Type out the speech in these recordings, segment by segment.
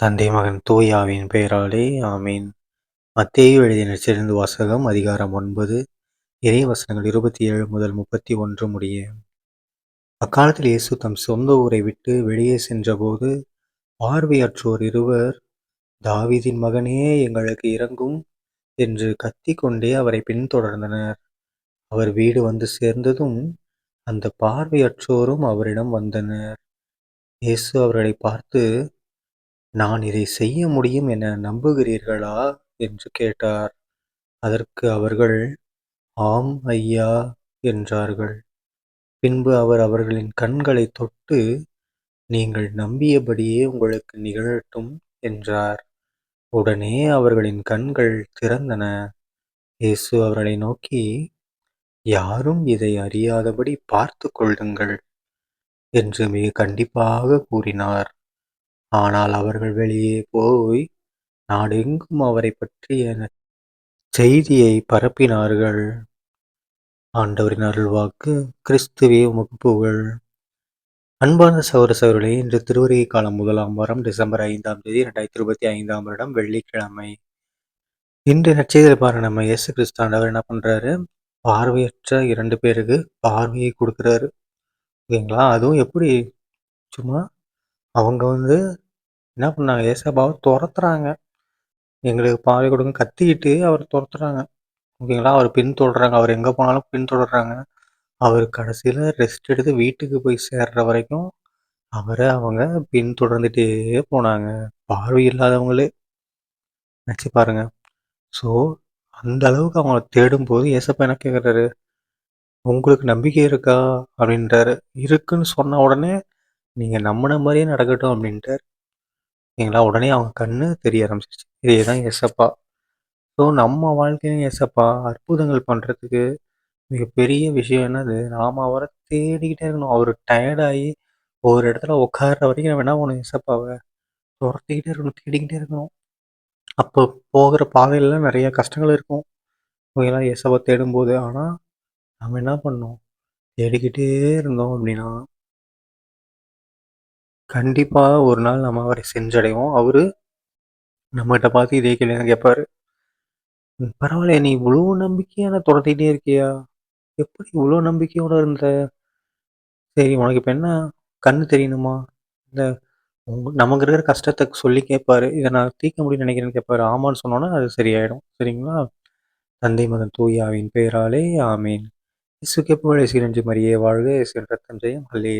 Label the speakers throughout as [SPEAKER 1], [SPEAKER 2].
[SPEAKER 1] தந்தை மகன் தூயாவின் பெயராலே ஆமீன். மத்தேயு எழுதின நற்செய்திலிருந்து வாசகம் அதிகாரம் ஒன்பது இறை வசனங்கள் இருபத்தி ஏழு முதல் முப்பத்தி ஒன்று முடிய. அக்காலத்தில் இயேசு தம் சொந்த ஊரை விட்டு வெளியே சென்றபோது பார்வையற்றோர் இருவர் தாவிதின் மகனே எங்களுக்கு இறங்கும் என்று கத்திக்கொண்டே அவரை பின்தொடர்ந்தனர். அவர் வீடு வந்து சேர்ந்ததும் அந்த பார்வையற்றோரும் அவரிடம் வந்தனர். இயேசு அவர்களை பார்த்து நான் இதை செய்ய முடியும் என நம்புகிறீர்களா? என்று கேட்டார். அதற்கு அவர்கள் ஆம் ஐயா என்றார்கள். பின்பு அவர் அவர்களின் கண்களை தொட்டு நீங்கள் நம்பியபடியே உங்களுக்கு நிகழட்டும் என்றார். உடனே அவர்களின் கண்கள் திறந்தன. இயேசு அவர்களை நோக்கி யாரும் இதை அறியாதபடி பார்த்து கொள்ளுங்கள் என்று மிக கண்டிப்பாக கூறினார். ஆனால் அவர்கள் வெளியே போய் நாடெங்கும் அவரை பற்றிய செய்தியை பரப்பினார்கள். ஆண்டவரின் அருள்வாக்கு கிறிஸ்துவே உமக்கு புகழ் அன்பான சௌர சௌரலே இன்று திருவருகை காலம் முதலாம் வாரம் டிசம்பர் ஐந்தாம் தேதி இரண்டாயிரத்தி இருபத்தி ஐந்தாம் வருடம் வெள்ளிக்கிழமை. இன்று நச்செய்தியில் பாருங்க நம்ம இயேசு கிறிஸ்தாண்டவர் என்ன பண்றாரு? பார்வையற்ற இரண்டு பேருக்கு பார்வையை கொடுக்குறாரு. ஓகேங்களா? அதுவும் எப்படி? சும்மா அவங்க வந்து என்ன பண்ணாங்க? ஏசப்பாவை துரத்துறாங்க. எங்களுக்கு பாவை கொடுங்க கத்திக்கிட்டு அவர் துரத்துறாங்க. ஓகேங்களா? அவர் பின்தொடர்றாங்க. அவர் எங்கே போனாலும் பின்தொடர்றாங்க. அவர் கடைசியில் ரெஸ்ட் எடுத்து வீட்டுக்கு போய் சேர்ற வரைக்கும் அவரை அவங்க பின்தொடர்ந்துட்டே போனாங்க. பார்வை இல்லாதவங்களே. நினச்சி பாருங்க. ஸோ அந்த அளவுக்கு அவங்கள தேடும்போது ஏசப்பா என்ன கேட்குறாரு உங்களுக்கு நம்பிக்கை இருக்கா? அப்படின்றாரு. இருக்குன்னு சொன்ன உடனே நீங்கள் நம்பின மாதிரியே நடக்கட்டும் அப்படின்ட்டார் ஓகேங்களா உடனே அவங்க கண்ணு தெரிய ஆரம்பிச்சிச்சு இதே தான் எசப்பா ஸோ நம்ம வாழ்க்கையும் எசப்பா அற்புதங்கள் பண்ணுறதுக்கு மிகப்பெரிய விஷயம் என்னது? நாம் அவரை தேடிக்கிட்டே இருக்கணும். அவர் டயர்டாகி ஒரு இடத்துல உட்கார்ற வரைக்கும் நம்ம என்ன பண்ணணும் எசப்பாவை துரத்திக்கிட்டே இருக்கணும் தேடிக்கிட்டே இருக்கணும். அப்போ போகிற பாதையிலலாம் நிறைய கஷ்டங்கள் இருக்கும். ஓகேங்களா எசப்பா தேடும்போது. ஆனால் நம்ம என்ன பண்ணோம் தேடிக்கிட்டே இருந்தோம் அப்படின்னா கண்டிப்பாக ஒரு நாள் நம்ம அவரை செஞ்சடைவோம் அவரு நம்மகிட்ட பார்த்து இதே கேள்வி கேட்பாரு. பரவாயில்ல நீ இவ்வளோ நம்பிக்கையான துரத்திக்கிட்டே இருக்கியா? எப்படி இவ்வளோ நம்பிக்கையோட இருந்த? சரி உனக்கு இப்போ என்ன? கண்ணு தெரியணுமா? இல்லை உங்க நமக்கு இருக்கிற கஷ்டத்தை சொல்லி கேட்பாரு. இதை நான் தீர்க்க முடியும்னு நினைக்கிறேன்னு கேட்பாரு. ஆமான்னு சொன்னோன்னா அது சரியாயிடும். சரிங்களா? தந்தை மகன் தூயாவின் பெயராலே ஆமீன். இசுக்கே புகழ் சிரஞ்சு மரியே வாழ்க இசு ரத்தம் ஜெயம். அல்லே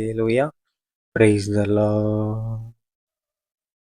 [SPEAKER 1] Praise the Lord.